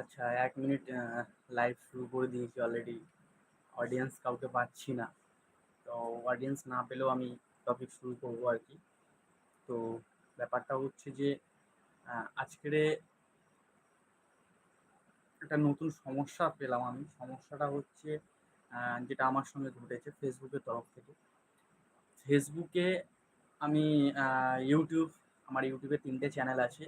আচ্ছা এক minute live শুরু করে দিয়েছি অলরেডি অডিয়েন্স কাউকে পাচ্ছি না। তো অডিয়েন্স না পেলেও আমি টপিক শুরু করব আর কি। তো ব্যাপারটা হচ্ছে যে আজকের একটা নতুন সমস্যা পেলাম আমি। সমস্যাটা হচ্ছে যেটা আমার সঙ্গে ঘটেছে ফেসবুকের তরফ থেকে। ফেসবুকে আমি ইউটিউব আমার ইউটিউবে তিনটে চ্যানেল আছে।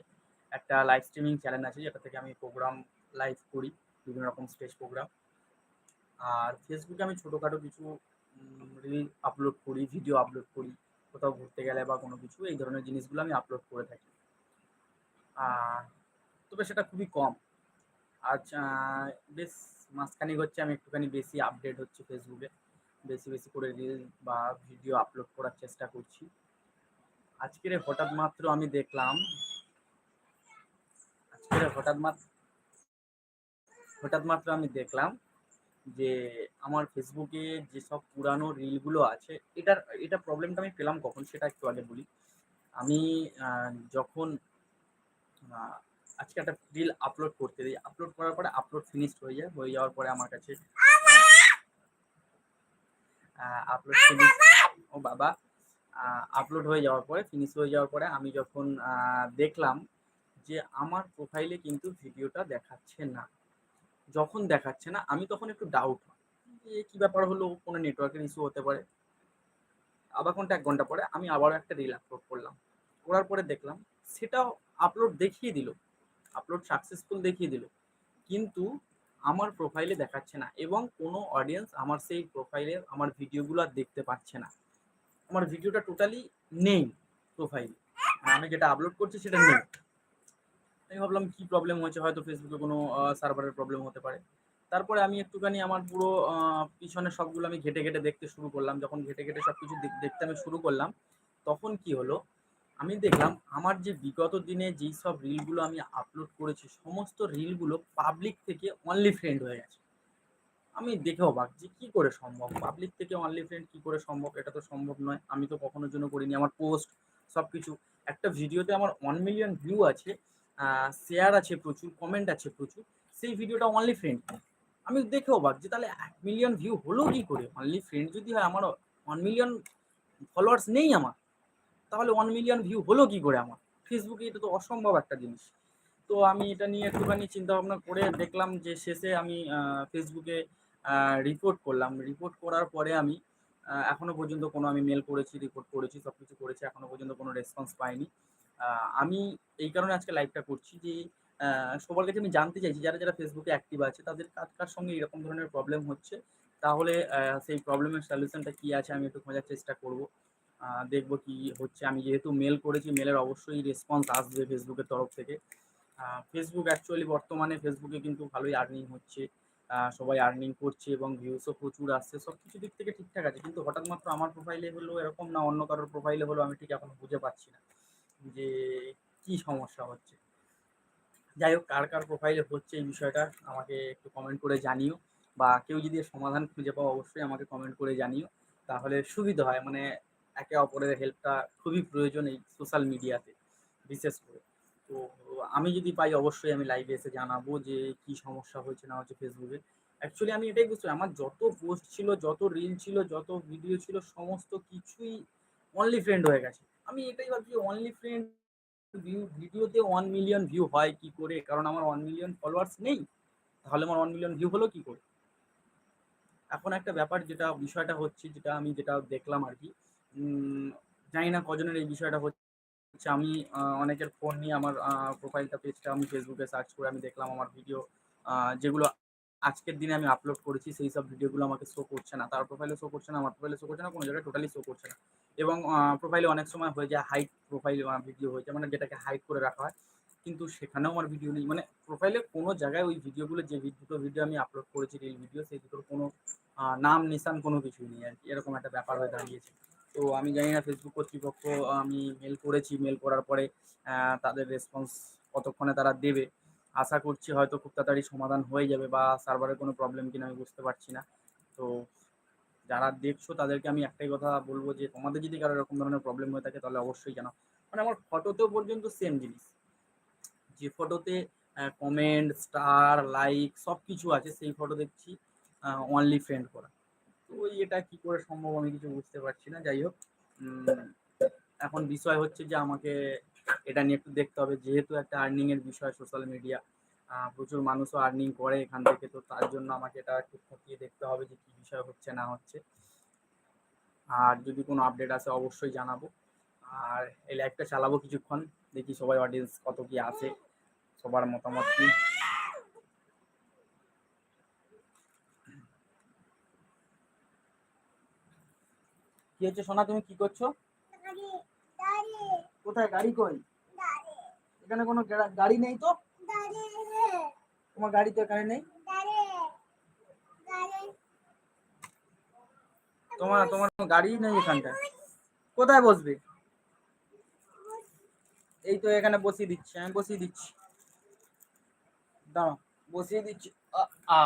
একটা লাইভ স্ট্রিমিং চ্যানেল আছে, যেটা থেকে আমি প্রোগ্রাম লাইভ করি, বিভিন্ন রকম স্টেজ প্রোগ্রাম আর ফেসবুকে আমি ছোটোখাটো কিছু রিল আপলোড করি ভিডিও আপলোড করি, কোথাও ঘুরতে গেলে বা কোনো কিছু, এই ধরনের জিনিসগুলো আমি আপলোড করে থাকি। তবে সেটা খুবই কম। আজ বেশ মাঝখানে হচ্ছে, আমি একটুখানি বেশি আপডেট হচ্ছে ফেসবুকে বেশি বেশি করে রিল বা ভিডিও আপলোড করার চেষ্টা করছি। আজকের হঠাৎ মাত্র আমি দেখলাম, আজকের হঠাৎ মাত্র হঠাৎ মাত্র আমি দেখলাম যে আমার ফেসবুকে যেসব পুরানো রিলগুলো আছে, এটার, এটা প্রবলেমটা আমি পেলাম কখন সেটা একটু আগে বলি। আমি যখন আজকে একটা রিল আপলোড করতে দিই আপলোড করার পরে আপলোড ফিনিশড হয়ে যায়, হয়ে যাওয়ার পরে আমার কাছে আপলোড ফিনিশ ও বাবা আপলোড হয়ে যাওয়ার পরে ফিনিশ হয়ে যাওয়ার পরে আমি যখন দেখলাম যে আমার প্রোফাইলে কিন্তু ভিডিওটা দেখাচ্ছে না। যখন দেখাচ্ছে না, আমি তখন একটু ডাউট যে, কী ব্যাপার হলো? কোনো নেটওয়ার্কের ইস্যু হতে পারে। আবার ঘণ্টা এক ঘণ্টা পরে আমি আবারও একটা রিল আপলোড করলাম। করার পরে দেখলাম, সেটাও আপলোড দেখিয়ে দিল। আপলোড সাকসেসফুল দেখিয়ে দিল। কিন্তু আমার প্রোফাইলে দেখাচ্ছে না এবং কোনো অডিয়েন্স আমার সেই প্রোফাইলে আমার ভিডিওগুলো আর দেখতে পাচ্ছে না। আমার ভিডিওটা টোটালি নেই প্রোফাইলে আমি যেটা আপলোড করছি সেটা নেই। আমি ভাবলাম কি প্রবলেম হয়েছে? হয়তো ফেসবুকে কোনো সার্ভারের প্রবলেম হতে পারে। তারপরে আমি একটুখানি আমার পুরো পিছনে সবগুলো আমি ঘেটে ঘেটে দেখতে শুরু করলাম। যখন ঘেটে ঘেটে সব কিছু দেখতে আমি শুরু করলাম, তখন কি হলো? আমি দেখলাম আমার যে বিগত দিনে যেই সব রিলগুলো আমি আপলোড করেছি, সমস্ত রিলগুলো পাবলিক থেকে অনলি ফ্রেন্ড হয়ে গেছে। আমি দেখে অবাক যে কী করে সম্ভব? পাবলিক থেকে অনলি ফ্রেন্ড কি করে সম্ভব? এটা তো সম্ভব নয়। আমি তো কখনোর জন্য করিনি। আমার পোস্ট সব কিছু একটা ভিডিওতে আমার ওয়ান মিলিয়ন ভিউ আছে। শেয়ার আছে প্রচুর কমেন্ট আছে প্রচুর, সেই ভিডিওটা অনলি ফ্রেন্ড আমি দেখে অবাক যে তাহলে এক মিলিয়ন ভিউ হলো কি করে? অনলি ফ্রেন্ড যদি হয়, আমার ওয়ান মিলিয়ন ফলোয়ার্স নেই আমার, তাহলে ওয়ান মিলিয়ন ভিউ হলো কি করে আমার? ফেসবুকে এটা তো অসম্ভব একটা জিনিস। তো আমি এটা নিয়ে একটুখানি চিন্তা ভাবনা করে দেখলাম যে শেষে আমি ফেসবুকে রিপোর্ট করলাম। রিপোর্ট করার পরে আমি এখনও পর্যন্ত কোনো আমি মেল করেছি রিপোর্ট করেছি সব কিছু করেছি, এখনও পর্যন্ত কোনো রেসপন্স পাইনি। আমি এই কারণে আজকে লাইভটা করছি যে সবার কাছে আমি জানতে চাইছি, যারা যারা ফেসবুকে অ্যাক্টিভ আছে, তাদের কার কার সঙ্গে এরকম ধরনের প্রবলেম হচ্ছে? তাহলে সেই প্রবলেমের সলিউশনটা কি আছে, আমি একটু খোঁজার চেষ্টা করব। দেখব কি হচ্ছে। আমি যেহেতু মেল করেছি মেলের অবশ্যই রেসপন্স আসবে ফেসবুকের তরফ থেকে। ফেসবুক অ্যাকচুয়ালি বর্তমানে ফেসবুকে কিন্তু ভালোই আর্নিং হচ্ছে। সবাই আর্নিং করছে এবং ভিউসও প্রচুর আসছে। সব কিছু দিক থেকে ঠিকঠাক আছে। কিন্তু হঠাৎ মাত্র আমার প্রোফাইলে হলো এরকম না, অন্য কারোর প্রোফাইলে হলো আমি ঠিক এখনও বুঝে পাচ্ছি না। যে কি সমস্যা হচ্ছে। যাই হোক, কার কার প্রোফাইলে হচ্ছে এই বিষয়টা আমাকে একটু কমেন্ট করে জানিও। বা কেউ যদি সমাধান খুঁজে পাও, অবশ্যই আমাকে কমেন্ট করে জানিও। তাহলে সুবিধা হয় মানে একে অপরের হেল্পটা খুবই প্রয়োজন এই সোশ্যাল মিডিয়াতে বিশেষ করে। তো আমি যদি পাই, অবশ্যই আমি লাইভে এসে জানাব যে কি সমস্যা হয়েছে না হচ্ছে ফেসবুকে অ্যাকচুয়ালি আমি এটাই বুঝতে আমার যত পোস্ট ছিল, যত রিল ছিল, যত ভিডিও ছিল, সমস্ত কিছুই অনলি ফ্রেন্ড হয়ে গেছে। আমি এটাই ভাবছি অনলি ফ্রেন্ড ভিউ ভিডিওতে ওয়ান মিলিয়ন ভিউ হয় কি করে? কারণ আমার ওয়ান মিলিয়ন ফলোয়ার্স নেই, তাহলে আমার ওয়ান মিলিয়ন ভিউ হলো কি করে? এখন একটা ব্যাপার যেটা, বিষয়টা হচ্ছে যেটা আমি যেটা দেখলাম আর কি জানি না কজনের এই বিষয়টা হচ্ছে। আমি অনেকের ফোন নিয়ে আমার প্রোফাইলটা পেজটা আমি ফেসবুকে সার্চ করে আমি দেখলাম, আমার ভিডিও যেগুলো আজকের দিনে আমি আপলোড করেছি, সেই সব ভিডিওগুলো আমাকে শো করছে না। তার প্রোফাইলে শো করছে না, আমার প্রোফাইলে শো করছে না, কোনো জায়গায় টোটালি শো করছে না। এবং প্রোফাইলে অনেক সময় হয়ে যায় হাইট প্রোফাইল ভিডিও হয়ে যায় মানে যেটাকে হাইট করে রাখা হয়। কিন্তু সেখানেও আমার ভিডিও নেই। মানে প্রোফাইলে কোনো জায়গায় ওই ভিডিওগুলো যে দুটো ভিডিও আমি আপলোড করেছি রিল ভিডিও সেই দুটোর কোনো নাম, নিশান কোনো কিছুই নেই আর কি। এরকম একটা ব্যাপার হয়ে দাঁড়িয়েছে। তো আমি জানি না ফেসবুক কর্তৃপক্ষ, আমি মেল করেছি। মেল করার পরে তাদের রেসপন্স কতক্ষণে তারা দেবে? আশা করছি হয়তো খুব তাড়াতাড়ি সমাধান হয়ে যাবে বা সার্ভারের কোনো প্রবলেম কিনা আমি বুঝতে পারছি না। তো যারা দেখছ তাদেরকে আমি একটাই কথা বলব যে, তোমাদের যদি কারও এরকম ধরনের প্রবলেম হয়ে থাকে তাহলে অবশ্যই জানাও। মানে আমার ফটোতেও পর্যন্ত সেম জিনিস। যে ফটোতে কমেন্ট স্টার লাইক সব কিছু আছে, সেই ফটো দেখছি অনলি ফ্রেন্ড করা। তো এটা কি করে সম্ভব আমি কিছু বুঝতে পারছি না। যাই হোক এখন বিষয় হচ্ছে যে আমাকে এটা নিয়ে একটু দেখতে হবে। যেহেতু একটা আর্নিং এর বিষয় সোশ্যাল মিডিয়া প্রচুর মানুষও আর্নিং করে এখান থেকে। তো তার জন্য আমাকে এটা একটু খতিয়ে দেখতে হবে যে কি বিষয় হচ্ছে না হচ্ছে। আর যদি কোনো আপডেট আসে অবশ্যই জানাব। আর এই লাইভটা চালাবো কিছুক্ষণ। দেখি সবাই অডিয়েন্স কত কি আছে। সবার মতামত কি? কি হচ্ছে সোনা, তুমি কি করছ? কোথায়? গাড়ি কই? এখানে কোনো গাড়ি নেই তো? তোমার গাড়ি তো এখানে নেই? তোমার তোমার গাড়ি নেই এখানটায়? কোথায় বসবে? এই তো এখানে বসিয়ে দিচ্ছি আমি বসিয়ে দিচ্ছি। দাঁড়াও বসিয়ে দিচ্ছি। আ,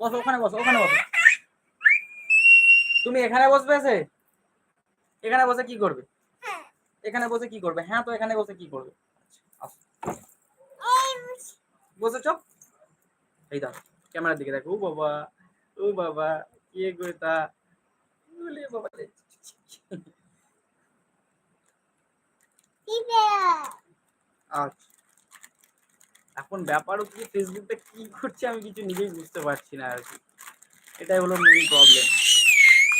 বসো ওখানে বসো ওখানে বসো। তুমি এখানে বসবে এখানে বসে কি করবে? এখানে বসে কি করবে? হ্যাঁ তো এখানে বসে কি করবে। বসেছ? এই দাও, ক্যামেরার দিকে দেখো। ও বাবা ও বাবা, কে গো তা? বাবা আচ্ছা। এখন ব্যাপার হচ্ছে ফেসবুকটা কি করছে আমি কিছু নিজেই বুঝতে পারছি না আর কি। এটাই হলো মেইন প্রবলেম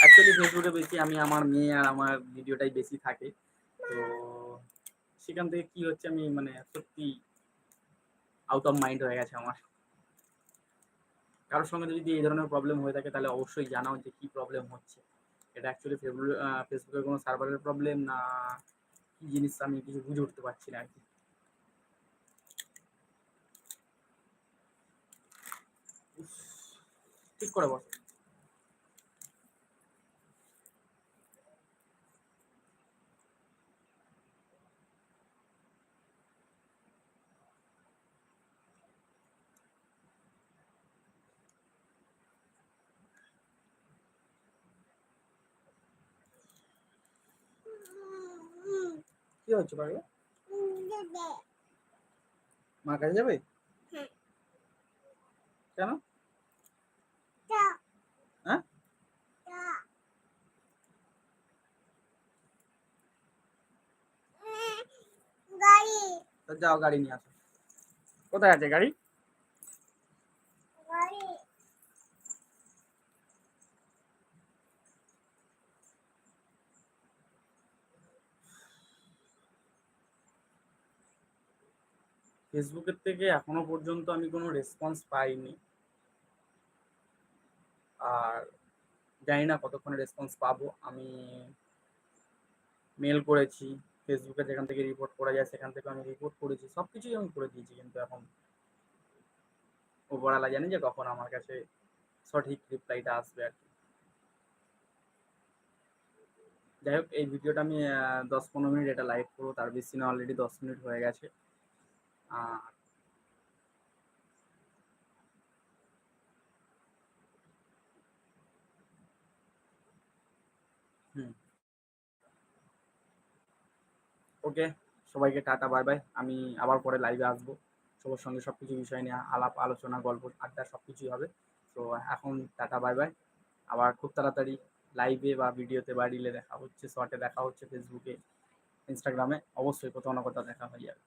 অ্যাকচুয়ালি ফেসবুকে বেশি আমি আমার মেয়ে আর আমার ভিডিওটাই বেশি থাকে। তো সেখান থেকে কি হচ্ছে আমি মানে সত্যি আউট অফ মাইন্ড হয়ে গেছে আমার। কারোর সঙ্গে যদি এই ধরনের প্রবলেম হয়ে থাকে তাহলে অবশ্যই জানাও যে কি প্রবলেম হচ্ছে। এটা অ্যাকচুয়ালি ফেসবুকের কোনো সার্ভারের প্রবলেম না কি জিনিস আমি কিছু বুঝে উঠতে পারছি না আর কি ঠিক করে বস। কি হচ্ছে পাগলা মার কাছে যাবে। কেন? হ্যাঁ? যাও গাড়ি নিয়ে আসো। কোথায় আছে গাড়ি? ফেসবুকের থেকে এখনও পর্যন্ত আমি কোনো রেসপন্স পাইনি। আর জানি না কতক্ষণে রেসপন্স পাবো। আমি মেল করেছি ফেসবুকে যেখান থেকে রিপোর্ট করা যায় সেখান থেকে আমি রিপোর্ট করেছি। সব কিছুই আমি করে দিয়েছি কিন্তু এখন ওপরওয়ালা জানি যে কখন আমার কাছে সঠিক রিপ্লাইটা আসবে আর কি। যাই হোক, এই ভিডিওটা আমি দশ পনেরো মিনিট এটা লাইভ করব। তার বেশি না অলরেডি দশ মিনিট হয়ে গেছে। ওকে, সবাইকে টাটা, বাই বাই। আমি আবার পরে লাইভে আসব। সবার সঙ্গে সব কিছু বিষয় নিয়ে আলাপ, আলোচনা, গল্প, আড্ডা সব কিছুই হবে। তো এখন টাটা, বাই বাই। আবার খুব তাড়াতাড়ি লাইভে বা ভিডিওতে বা রিলে দেখা হচ্ছে শর্টে দেখা হচ্ছে ফেসবুকে ইনস্টাগ্রামে অবশ্যই কোথাও না কোথাও দেখা হয়ে যাবে।